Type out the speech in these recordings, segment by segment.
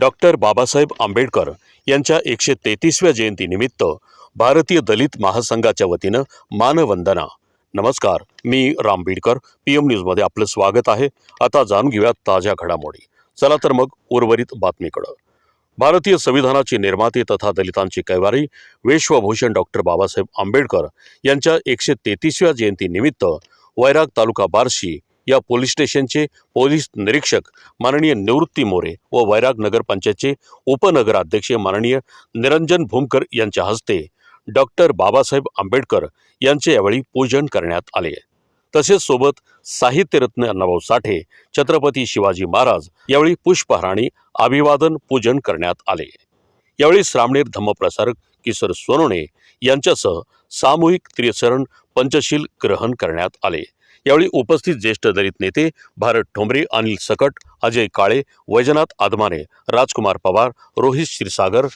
Doctor Babasaheb Ambedkar यांच्या एकशे तेहतीसव्या जयंतीनिमित्त भारतीय दलित महासंघाच्या वतीनं मानवंदना. नमस्कार मी राम बीडकर पी एम न्यूजमध्ये आपलं स्वागत आहे. आता जाणून घेऊयात ताज्या घडामोडी. चला तर मग उर्वरित बातमीकडं. भारतीय संविधानाची निर्माते तथा दलितांची कैवारी विश्वभूषण डॉक्टर बाबासाहेब आंबेडकर यांच्या एकशे तेहतीसव्या जयंतीनिमित्त वैराग तालुका बार्शी या पोलीस स्टेशनचे पोलीस निरीक्षक माननीय निवृत्ती मोरे व वैराग नगरपंचायतचे उपनगराध्यक्ष माननीय निरंजन भूमकर यांच्या हस्ते डॉक्टर बाबासाहेब आंबेडकर यांचे यावेळी पूजन करण्यात आले. तसेच सोबत साहित्यरत्न अण्णाभाऊ साठे छत्रपती शिवाजी महाराज यावेळी पुष्पहाराणी अभिवादन पूजन करण्यात आले. यावेळी श्रामणेर धम्मप्रसारक किशोर सोनवणे यांच्यासह सामूहिक त्रिचरण पंचशील ग्रहण करण्यात आले. यावेळी उपस्थित ज्येष्ठ दलित नेते भारत ठोंबरे अनिल सकट अजय काळे वैजनाथ आदमाने राजकुमार पवार रोहित क्षीरसागर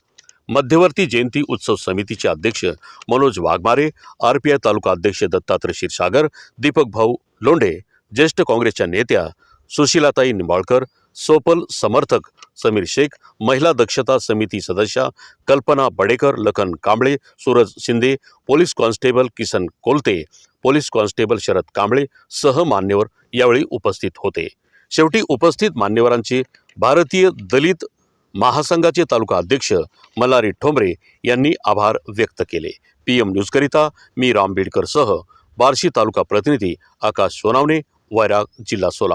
मध्यवर्ती जयंती उत्सव समितीचे अध्यक्ष Manoj Waghmare R P I taluka अध्यक्ष दत्तात्रय क्षीरसागर दीपक भाऊ लोंढे ज्येष्ठ काँग्रेसच्या नेत्या सुशीलाताई निंबाळकर सोपल समर्थक समीर शेख महिला दक्षता समिती सदस्या Kalpana Badekar Lakhan Kamble Suraj Shinde police constable Kisan Kolte police constable Sharad Kamble सह मान्यवर यावेळी उपस्थित होते. शेवटी उपस्थित मान्यवरांचे भारतीय दलित महासंघाचे तालुका अध्यक्ष मल्हारी ठोंबरे यांनी आभार व्यक्त केले. पी एम न्यूजकरिता मी राम बीडकरसह बार्शी तालुका प्रतिनिधी आकाश सोनावणे वैराग जिल्हा सोलापूर.